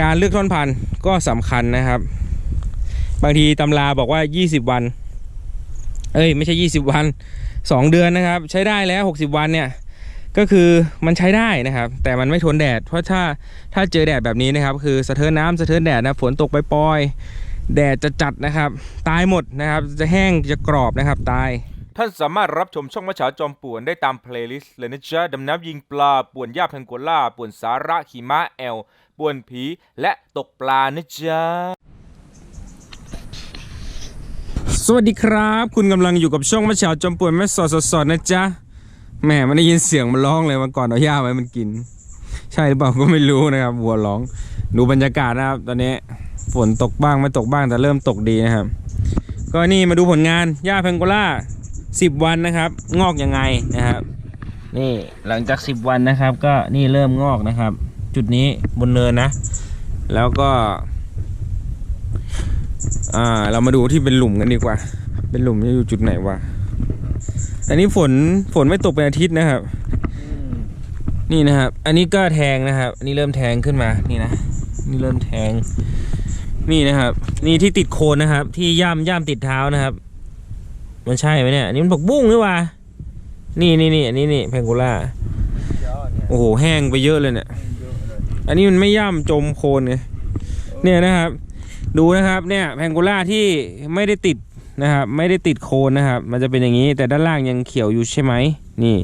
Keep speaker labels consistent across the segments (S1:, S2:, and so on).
S1: การเลือกท่อนพันธุ์ก็สำคัญนะครับ บางทีตำราบอกว่า 20 วัน เอ้ย ไม่ใช่ 20 วัน 2 เดือนนะครับ ใช้ได้แล้ว 60 วันเนี่ยก็คือมันใช้ได้นะครับ แต่มันไม่ทนแดด เพราะถ้าถ้าเจอแดดแบบนี้นะครับ คือสะเทินน้ำสะเทินแดดนะฝนตกไปปล่อยๆแดดจะจัดนะครับ ตายหมดนะครับ จะแห้งจะกรอบนะครับตาย
S2: ท่านสามารถรับชมช่องมะฉาจอมป่วนได้ตามเพลย์ลิสต์เลยนะจ๊ะดำน้ำยิงปลาป่วนหญ้าพันโกล่าป่วนสาระขี่ม้าแอลป่วนผี และตกปลานะจ๊ะ
S1: สวัสดีครับ คุณกำลังอยู่กับช่องมะฉาจอมป่วนแม่สอดสอดนะจ๊ะแหมมันได้ยินเสียงมันร้องเลยวันก่อนเอาหญ้าไว้มันกิน ใช่หรือเปล่าก็ไม่รู้นะครับวัวร้อง ดูบรรยากาศนะครับ ตอนนี้ฝนตกบ้างไม่ตกบ้างแต่เริ่มตกดีนะครับ ก็นี่มาดูผลงานหญ้าแพงโกล่า 10วันนะครับ งอกยังไงนะครับ นี่หลังจาก10วันนะครับ ก็นี่เริ่มงอกนะครับ จุดนี้บนเนินนะ แล้วก็ อ่า เรามาดูที่เป็นหลุมกันดีกว่า เป็นหลุมจะอยู่จุดไหนวะอันนี้ฝนฝนไม่ตกเป็นอาทิตย์นะครับ นี่นะครับ อันนี้ก็แทงนะครับอันนี้เริ่มแทงขึ้นมานี่นะนี่เริ่มแทง นี่นะครับ นี่ที่ติดโคนนะครับ ที่ย่ำย่ำติดเท้านะครับ มันใช่ไหมเนี่ย อันนี้มันผักบุ้งหรือวะนี่นี่นี่อันนี้นี่แพงโกล่า โอ้โห แห้งไปเยอะเลยเนี่ย อันนี้มันไม่ย่ำจมโคนไงเนี่ยนะครับ ดูนะครับ เนี่ยแพงโกล่าที่ไม่ได้ติดนะครับ ไม่ได้ติดโคนนะครับ มันจะเป็นอย่างนี้ แต่ด้านล่างยังเขียวอยู่ใช่ไหม นี่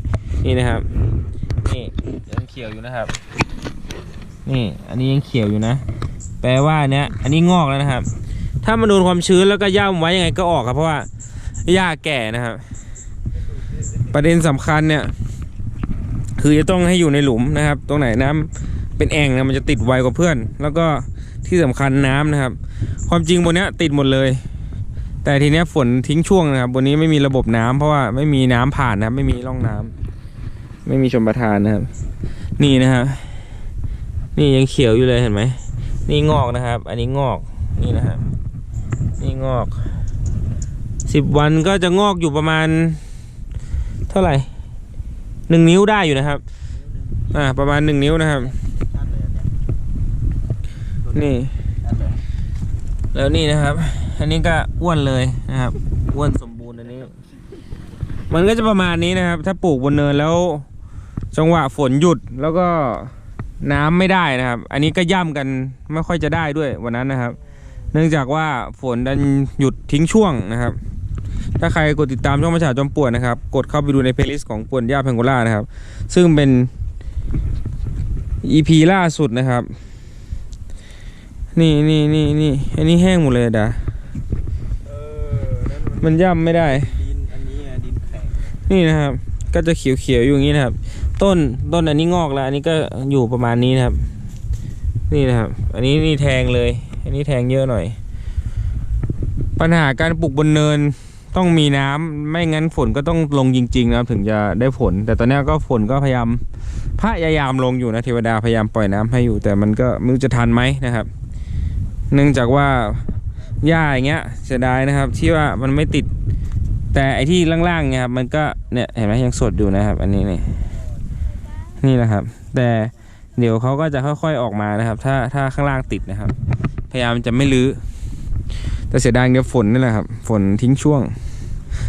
S1: นี่นะครับ นี่ยังเขียวอยู่นะครับ นี่ อันนี้ยังเขียวอยู่นะ แปลว่าเนี้ย อันนี้งอกแล้วนะครับ ถ้ามันโดนความชื้นแล้วก็ย่ำไว้ยังไงก็ออกครับ เพราะว่า หญ้าแก่นะครับ ประเด็นสำคัญเนี่ย คือจะต้องให้อยู่ในหลุมนะครับ ตรงไหนน้ำเป็นแอ่งนะมันจะติดไวกว่าเพื่อน แล้วก็ที่สำคัญน้ำนะครับ ความจริงบนเนี้ยติดหมดเลย แต่ทีเนี้ยฝนทิ้งช่วงนะครับ บนนี้ไม่มีระบบน้ำเพราะว่าไม่มีน้ำผ่านนะไม่มีร่องน้ำไม่มีชมประทานนะครับ นี่นะครับนี่ยังเขียวอยู่เลยเห็นไหมนี่งอกนะครับ อันนี้งอกนี่นะครับนี่งอก สิบวันก็จะงอกอยู่ประมาณ เท่าไหร่หนึ่งนิ้วได้อยู่นะครับ อ่า ประมาณหนึ่งนิ้วนะครับ นี่ แล้วนี่นะครับ อันนี้ก็อ้วนเลยนะครับ อ้วนสมบูรณ์อันนี้ มันก็จะประมาณนี้นะครับ ถ้าปลูกบนเนินแล้ว จังหวะฝนหยุดแล้วก็น้ำไม่ได้นะครับ อันนี้ก็ย่ำกันไม่ค่อยจะได้ด้วยวันนั้นนะครับ เนื่องจากว่าฝนดันหยุดทิ้งช่วงนะครับ ถ้าใครกดติดตามช่องประชาจอมป่วนนะครับ กดเข้าไปดูในเพลย์ลิสต์ของป่วนย่าแพงโกล่านะครับ ซึ่งเป็น EP ล่าสุดนะครับ นี่นี่นี่นี่อันนี้แห้งหมดเลยดามันย่ำไม่ได้
S3: ดินอันนี้ดินแข็ง
S1: นี่นะครับ ก็จะเขียวๆอยู่อย่างนี้นะครับ ต้นต้นอันนี้งอกแล้ว อันนี้ก็อยู่ประมาณนี้นะครับ นี่นะครับ อันนี้นี่แทงเลย อันนี้แทงเยอะหน่อย ปัญหาการปลูกบนเนิน ต้องมีน้ำไม่งั้นฝนก็ต้องลงจริง ๆ นะครับ ถึงจะได้ผล แต่ตอนนี้ก็ฝนก็พยายามพยายามลงอยู่นะเทวดาพยายามปล่อยน้ำให้อยู่ แต่มันก็ไม่รู้จะทันไหมนะครับ เนื่องจากว่าหญ้าอย่างเงี้ยเสียดายนะครับ ที่ว่ามันไม่ติด แต่ไอที่ล่างๆเนี่ยครับมันก็เนี่ยเห็นไหมยังสดอยู่นะครับ อันนี้นี่นี่นะครับ แต่เดี๋ยวเขาก็จะค่อยๆออกมานะครับ ถ้าถ้าข้างล่างติดนะครับ พยายามจะไม่ลื้อ แต่เสียดายเดี๋ยฝนนี่แหละครับ ฝนทิ้งช่วง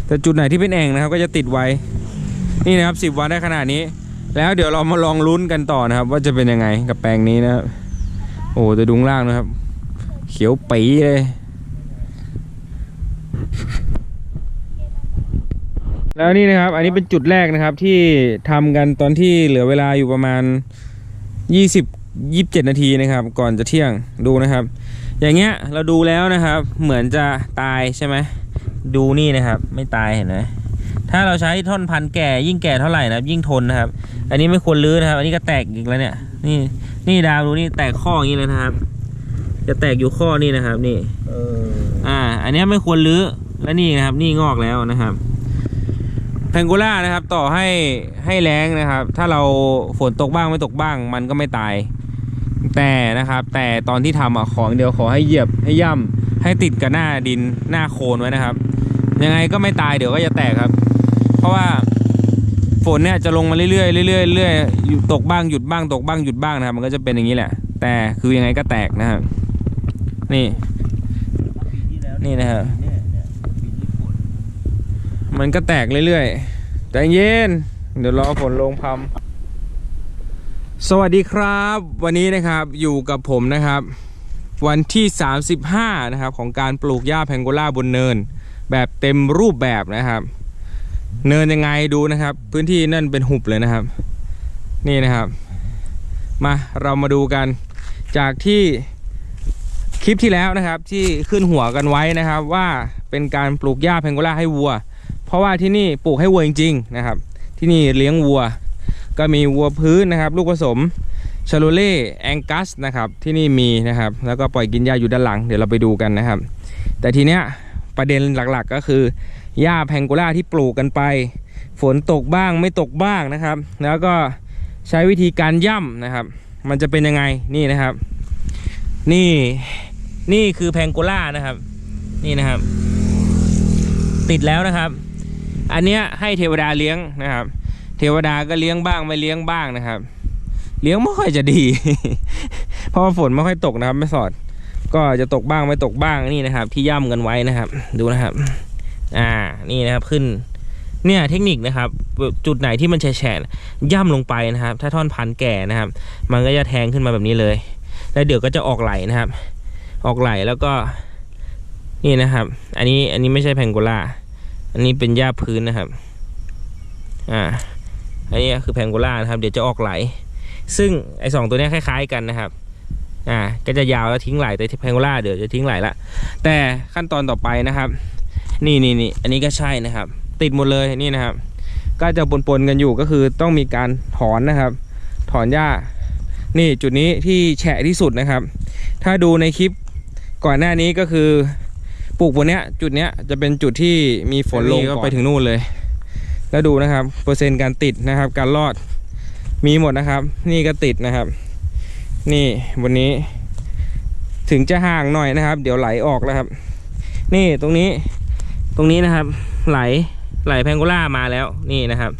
S1: แต่จุดไหนที่เป็นแอ่งนะครับ ก็จะติดไว้ นี่นะครับสิบวันได้ขนาดนี้ แล้วเดี๋ยวเรามาลองลุ้นกันต่อนะครับ ว่าจะเป็นยังไงกับแปลงนี้นะครับ โอ้แต่ดุงล่างนะครับ เขียวปีเลยแล้วนี่นะครับ อันนี้เป็นจุดแรกนะครับที่ทำกันตอนที่เหลือเวลาอยู่ประมาณ 20 27 นาทีนะครับ ก่อนจะเที่ยงดูนะครับ อย่างเงี้ยเราดูแล้วนะครับ เหมือนจะตายใช่ไหมดูนี่นะครับ ไม่ตายเห็นไหมถ้าเราใช้ท่อนพันธุ์แก่ยิ่งแก่เท่าไหร่นะครับยิ่งทนนะครับ อันนี้ไม่ควรลื้อนะครับ อันนี้ก็แตกอีกแล้วเนี่ย นี่นี่ดาวดูนี่แตกข้ออย่างนี้เลยนะครับ จะแตกอยู่ข้อนี่นะครับ นี่
S3: เออ
S1: อ่า อันเนี้ยไม่ควรลื้อและนี่นะครับ นี่งอกแล้วนะครับแพงโกล่านะครับต่อให้ให้แรงนะครับ ถ้าเราฝนตกบ้างไม่ตกบ้าง มันก็ไม่ตาย แต่นะครับ แต่ตอนที่ทำอะของเดียวขอให้เหยียบให้ย่ำให้ติดกับหน้าดินหน้าโคนไว้นะครับ ยังไงก็ไม่ตายเดี๋ยวก็จะแตกครับ เพราะว่าฝนเนี่ยจะลงมาเรื่อยๆเรื่อยๆเรื่อยๆตกบ้างหยุดบ้างตกบ้างหยุดบ้างนะครับ มันก็จะเป็นอย่างนี้แหละ แต่คือยังไงก็แตกนะครับนี่ นี่นะครับ
S3: เนี่ยเนี่ยปีนี้ฝน
S1: มันก็แตกเรื่อยๆใจเย็น เดี๋ยวรอฝนลงพรำ สวัสดีครับ วันนี้นะครับอยู่กับผมนะครับ วันที่ 35 นะครับ ของการปลูกหญ้าแพงโกล่าบนเนิน แบบเต็มรูปแบบนะครับ เนินยังไงดูนะครับ พื้นที่นั่นเป็นหุบเลยนะครับ นี่นะครับ มาเรามาดูกันจากที่คลิปที่แล้วนะครับ ที่ขึ้นหัวกันไว้นะครับ ว่าเป็นการปลูกหญ้าแพงโกล่าให้วัว เพราะว่าที่นี่ปลูกให้วัวจริง ๆ นะครับ ที่นี่เลี้ยงวัว ก็มีวัวพื้นนะครับ ลูกผสมชาโลเล่แองกัสนะครับที่นี่มีนะครับ แล้วก็ปล่อยกินหญ้าอยู่ด้านหลังเดี๋ยวเราไปดูกันนะครับ แต่ทีเนี้ยประเด็นหลักๆก็คือหญ้าแพงโกล่าที่ปลูกกันไป ฝนตกบ้างไม่ตกบ้างนะครับ แล้วก็ใช้วิธีการย่ำนะครับ มันจะเป็นยังไงนี่นะครับ นี่นี่คือแพงโกล่านะครับ นี่นะครับ ติดแล้วนะครับ อันเนี้ยให้เทวดาเลี้ยงนะครับ วดาก็เลี้ยงบ้างไม่เลี้ยงบ้างนะครับ เลี้ยงไม่ค่อยจะดี เพราะว่าฝนไม่ค่อยตกนะครับไม่สอด ก็จะตกบ้างไม่ตกบ้างนี่นะครับ ที่ย่ำกันไว้นะครับ ดูนะครับ อ่านี่นะครับขึ้น เนี่ยเทคนิคนะครับ จุดไหนที่มันแฉะย่ำลงไปนะครับ ถ้าท่อนพันแก่นะครับ มันก็จะแทงขึ้นมาแบบนี้เลย แล้วเดี๋ยวก็จะออกไหลนะครับ ออกไหลแล้วก็ นี่นะครับ อันนี้อันนี้ไม่ใช่แพงโกล่าอันนี้เป็นหญ้าพื้นนะครับ อ่า อันนี้คือแพงโกล่านะครับ เดี๋ยวจะออกไหล ซึ่งไอสองตัวนี้คล้าย ๆ กันนะครับ อ่า ก็จะยาวแล้วทิ้งไหลแต่แพงโกล่าเดี๋ยวจะทิ้งไหลละ แต่ขั้นตอนต่อไปนะครับ นี่นี่นี่อันนี้ก็ใช่นะครับ ติดหมดเลยนี่นะครับ ก็จะปนๆกันอยู่ก็คือต้องมีการถอนนะครับ ถอนหญ้า นี่จุดนี้ที่แฉะที่สุดนะครับ ถ้าดูในคลิปก่อนหน้านี้ก็คือปลูกบนเนี้ยจุดเนี้ยจะเป็นจุดที่มีฝนลงก็ไปถึงนู่นเลย แล้วดูนะครับ เปอร์เซ็นต์การติดนะครับ การรอดมีหมดนะครับ นี่ก็ติดนะครับ นี่บนนี้ ถึงจะห่างหน่อยนะครับ เดี๋ยวไหลออกแล้วครับ นี่ตรงนี้ตรงนี้นะครับ ไหลไหลแพงโกล่ามาแล้วนี่นะครับ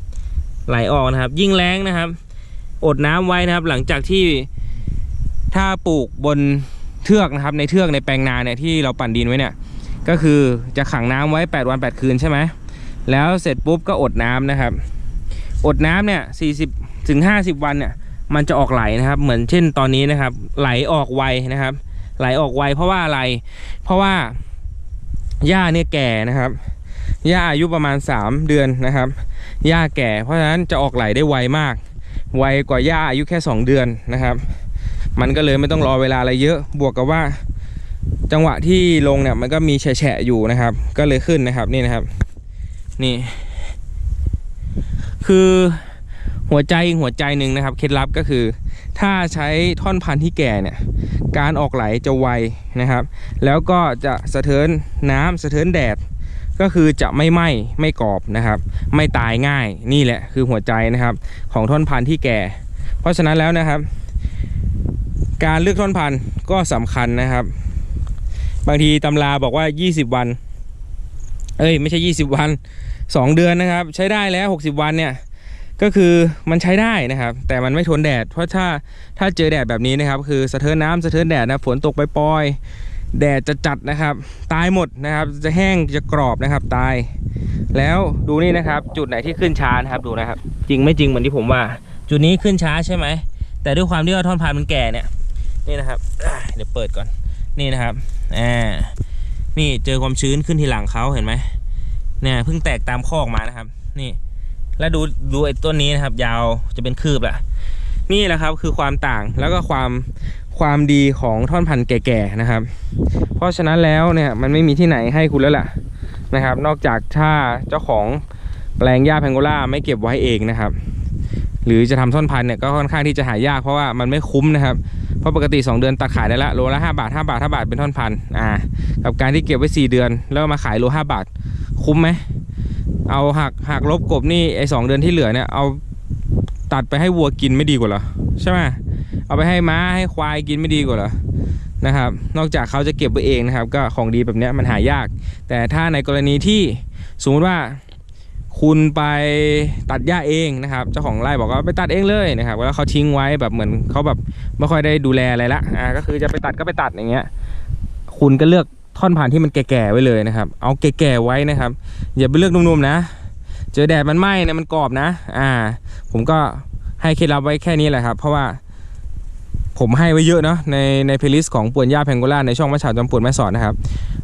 S1: ไหลออกนะครับ ยิ่งแรงนะครับ อดน้ำไว้นะครับ หลังจากที่ถ้าปลูกบนเทือกนะครับ ในเทือกในแปลงนาเนี่ยที่เราปั่นดินไว้เนี่ย ก็คือจะขังน้ำไว้ 8 วัน 8 คืนใช่ไหม แล้วเสร็จปุ๊บก็อดน้ำนะครับ อดน้ำเนี่ย40ถึง50วันเนี่ย มันจะออกไหลนะครับ เหมือนเช่นตอนนี้นะครับ ไหลออกไวนะครับ ไหลออกไวเพราะว่าอะไร เพราะว่าหญ้าเนี่ยแก่นะครับหญ้าอายุประมาณ 3 เดือนนะครับหญ้าแก่เพราะฉะนั้นจะออกไหลได้ไวมาก ไวกว่าหญ้าอายุแค่ 2 เดือนนะครับ มันก็เลยไม่ต้องรอเวลาอะไรเยอะ บวกกับว่า จังหวะที่ลงเนี่ยมันก็มีแฉะอยู่นะครับ ก็เลยขึ้นนะครับนี่นะครับ นี่ คือหัวใจหัวใจหนึ่งนะครับเคล็ดลับก็คือ ถ้าใช้ท่อนพันธุ์ที่แก่เนี่ย การออกไหลจะไวนะครับ แล้วก็จะสะเทินน้ำสะเทินแดด ก็คือจะไม่ไหม้ไม่กรอบนะครับ ไม่ตายง่ายนี่แหละคือหัวใจนะครับ ของท่อนพันธุ์ที่แก่ เพราะฉะนั้นแล้วนะครับ การเลือกท่อนพันธุ์ก็สำคัญนะครับ บางทีตำราบอกว่า 20 วัน เอ้ย ไม่ใช่ 20 วัน 2 เดือนนะครับ ใช้ได้แล้ว 60 วันเนี่ยก็คือมันใช้ได้นะครับ แต่มันไม่ทนแดด เพราะถ้าถ้าเจอแดดแบบนี้นะครับ คือสะเทินน้ำสะเทินแดดนะฝนตกไปปล่อยๆแดดจะจัดนะครับ ตายหมดนะครับ จะแห้งจะกรอบนะครับ ตาย แล้วดูนี่นะครับ จุดไหนที่ขึ้นช้านะครับดูนะครับ จริงไม่จริงเหมือนที่ผมว่า จุดนี้ขึ้นช้าใช่ไหมแต่ด้วยความที่ว่าท่อนพันมันแก่เนี่ยนี่นะครับเดี๋ยวเปิดก่อนนี่นะครับอ่านี่เจอความชื้นขึ้นทีหลังเขาเห็นไหม เนี่ยเพิ่งแตกตามข้อออกมานะครับ นี่ แล้วดูดูไอ้ต้นนี้นะครับ ยาวจะเป็นคืบแหละนี่แหละครับคือความต่างแล้วก็ความความดีของท่อนพันธุ์แก่ๆนะครับ เพราะฉะนั้นแล้วเนี่ยมันไม่มีที่ไหนให้คุณแล้วล่ะนะครับ นอกจากถ้าเจ้าของแปลงหญ้าแพงโกล่าไม่เก็บไว้เองนะครับ หรือจะทำท่อนพันธุ์เนี่ยก็ค่อนข้างที่จะหายากเพราะว่ามันไม่คุ้มนะครับเพราะปกติ 2 เดือนตัดขายได้ละโลละ5บาท5บาท5บาทเป็นท่อนพันธุ์อ่ากับการที่เก็บไว้ 4 เดือน แล้วมาขายโล5บาท คุ้มไหมเอาหักหักลบกบนี่ไอ้สเดือนที่เหลือเนี่ยเอาตัดไปให้วัวกินไม่ดีกว่าเหรอใช่ไหมเอาไปให้ม้าให้ควายกินไม่ดีกว่าเหรอนะครับ นอกจากเขาจะเก็บไว้เองนะครับ ก็ของดีแบบนี้มันหายาก แต่ถ้าในกรณีที่สมมติว่าคุณไปตัดหญ้าเองนะครับ เจ้าของไร่บอกว่าไปตัดเองเลยนะครับแล้วเขาทิ้งไว้แบบเหมือนเขาแบบไม่ค่อยได้ดูแลอะไรละอ่าก็คือจะไปตัดก็ไปตัดอย่างเงี้ย คุณก็เลือก ท่อนผ่านที่มันแก่ๆไว้เลยนะครับ เอาแก่ๆไว้นะครับ อย่าไปเลือกนุ่มๆนะ เจอแดดมันไหม้นะมันกรอบนะ อ่า ผมก็ให้เคล็ดลับไว้แค่นี้แหละครับ เพราะว่าผมให้ไว้เยอะเนาะในในเพลย์ลิสต์ของป่วนหญ้าแพงโกล่าในช่องมะฉาวจอมป่วนแม่สอดนะครับ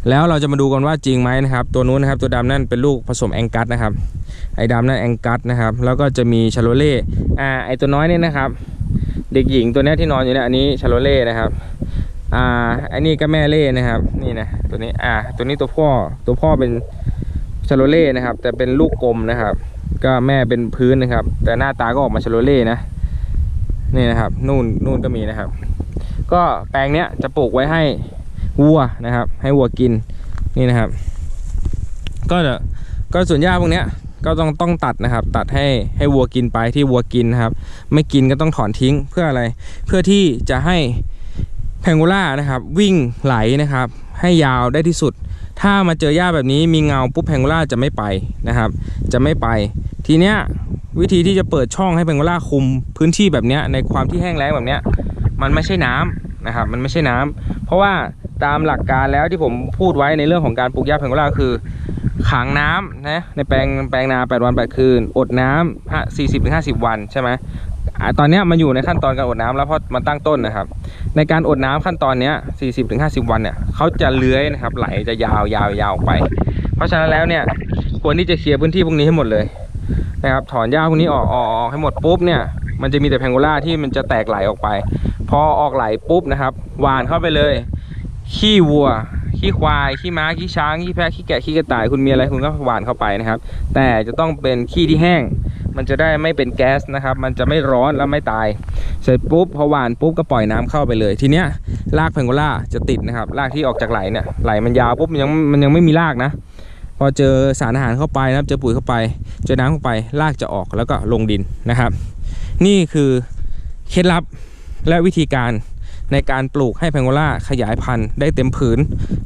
S1: แล้วเราจะมาดูกันว่าจริงไหมนะครับ ตัวนู้นนะครับ ตัวดำนั่นเป็นลูกผสมแองกัสนะครับ ไอ้ดำนั่นแองกัสนะครับ แล้วก็จะมีชาโลเล่อ่าไอ้ตัวน้อยเนี่ยนะครับ เด็กหญิงตัวนี้ที่นอนอยู่เนี่ยอันนี้ชาโลเล่นะครับ อ่า อันนี้ก็แม่เล่นะครับ นี่นะตัวนี้ อ่า ตัวนี้ตัวพ่อ ตัวพ่อเป็นชาโลเล่นะครับ แต่เป็นลูกกลมนะครับ ก็แม่เป็นพื้นนะครับ แต่หน้าตาก็ออกมาชาโลเล่นะ นี่นะครับ นู่นนู่นก็มีนะครับ ก็แปลงเนี้ยจะปลูกไว้ให้วัวนะครับ ให้วัวกิน นี่นะครับ ก็จะก็ส่วนหญ้าพวกเนี้ยก็ต้องต้องตัดนะครับ ตัดให้ให้วัวกินไปที่วัวกินนะครับ ไม่กินก็ต้องถอนทิ้งเพื่ออะไร เพื่อที่จะให้ แพงโกล่านะครับวิ่งไหลนะครับให้ยาวได้ที่สุด ถ้ามาเจอหญ้าแบบนี้มีเงาปุ๊บแพงโกล่าจะไม่ไปนะครับ จะไม่ไป ทีเนี้ยวิธีที่จะเปิดช่องให้แพงโกล่าคุมพื้นที่แบบเนี้ยในความที่แห้งแล้งแบบเนี้ยมันไม่ใช่น้ำนะครับมันไม่ใช่น้ำเพราะว่าตามหลักการแล้วที่ผมพูดไว้ในเรื่องของการปลูกหญ้าแพงโกล่าคือขังน้ำนะในแปลงแปลงนา 8 วัน 8 คืน อดน้ำ40ถึง50 วันใช่ไหม ตอนนี้มันอยู่ในขั้นตอนการอดน้ำแล้วเพราะมันตั้งต้นนะครับ ในการอดน้ำขั้นตอนนี้ย40ถึง50วันเนี่ยเขาจะเลื้อยนะครับ ไหลจะยาวยาวยาวไป เพราะฉะนั้นแล้วเนี่ยควรที่จะเคลียร์พื้นที่พวกนี้ให้หมดเลยนะครับ ถอนหญ้าพวกนี้ออกออกออกให้หมดปุ๊บเนี่ย มันจะมีแต่แพงโกล่าที่มันจะแตกไหลออกไป พอออกไหลปุ๊บนะครับหวานเข้าไปเลย ขี้วัวขี้ควายขี้ม้าขี้ช้างขี้แพะขี้แกะขี้กระต่ายคุณมีอะไรคุณก็หวานเข้าไปนะครับ แต่จะต้องเป็นขี้ที่แห้ง มันจะได้ไม่เป็นแก๊สนะครับ มันจะไม่ร้อนแล้วไม่ตาย เสร็จปุ๊บพอหวานปุ๊บก็ปล่อยน้ำเข้าไปเลย ทีเนี้ยรากแพงโกล่าจะติดนะครับรากที่ออกจากไหลเนี่ยไหลมันยาวปุ๊บมันยังมันยังไม่มีรากนะพอเจอสารอาหารเข้าไปนะครับเจอปุ๋ยเข้าไป เจอน้ำเข้าไปรากจะออกแล้วก็ลงดินนะครับ นี่คือเคล็ดลับและวิธีการในการปลูกให้แพงโกล่าขยายพันธุ์ได้เต็มผืน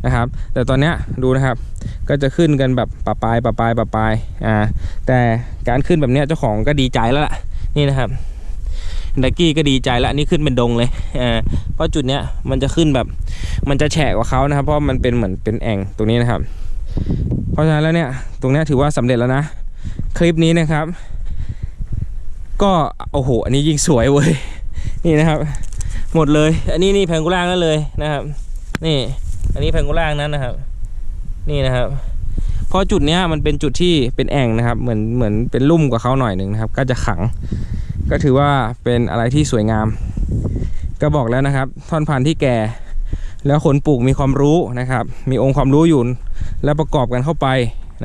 S1: นะครับ แต่ตอนเนี้ยดูนะครับ ก็จะขึ้นกันแบบปะปลายปะปลายปะปลายอ่าแต่การขึ้นแบบเนี้ยเจ้าของก็ดีใจแล้วล่ะนี่นะครับดักกี้ก็ดีใจแล้วนี่ขึ้นเป็นดงเลยอ่าเพราะจุดเนี้ยมันจะขึ้นแบบมันจะแฉะกว่าเขานะครับ เพราะมันเป็นเหมือนเป็นแอ่งตรงนี้นะครับ เพราะฉะนั้นแล้วเนี่ยตรงนี้ถือว่าสำเร็จแล้วนะ คลิปนี้นะครับ ก็โอ้โหอันนี้ยิ่งสวยเว้ยนี่นะครับ หมดเลย อันนี้นี่แพงกุล่างนั่นเลยนะครับ นี่ อันนี้แพงกุล่างนั้นนะครับ นี่นะครับเพราะจุดเนี้ยมันเป็นจุดที่เป็นแอ่งนะครับ เหมือนเหมือนเป็นลุ่มกว่าเขาหน่อยหนึ่งนะครับ ก็จะขัง ก็ถือว่าเป็นอะไรที่สวยงาม ก็บอกแล้วนะครับ ท่อนพันธุ์ที่แก่ แล้วคนปลูกมีความรู้นะครับ มีองค์ความรู้อยู่แล้วประกอบกันเข้าไป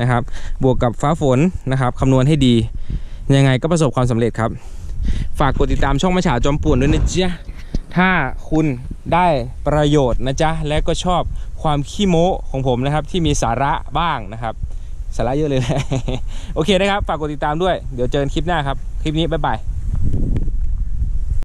S1: นะครับ บวกกับฟ้าฝนนะครับคำนวณให้ดี ยังไงก็ประสบความสำเร็จครับ ฝากกดติดตามช่องมะฉาจอมป่วนด้วยนะจ๊ะ ถ้าคุณได้ประโยชน์นะจ๊ะ และก็ชอบความขี้โม้ของผมนะครับ ที่มีสาระบ้างนะครับ สาระเยอะเลยแหละโอเคนะครับ ฝากกดติดตามด้วย เดี๋ยวเจอกันคลิปหน้าครับ คลิปนี้ บ๊ายบาย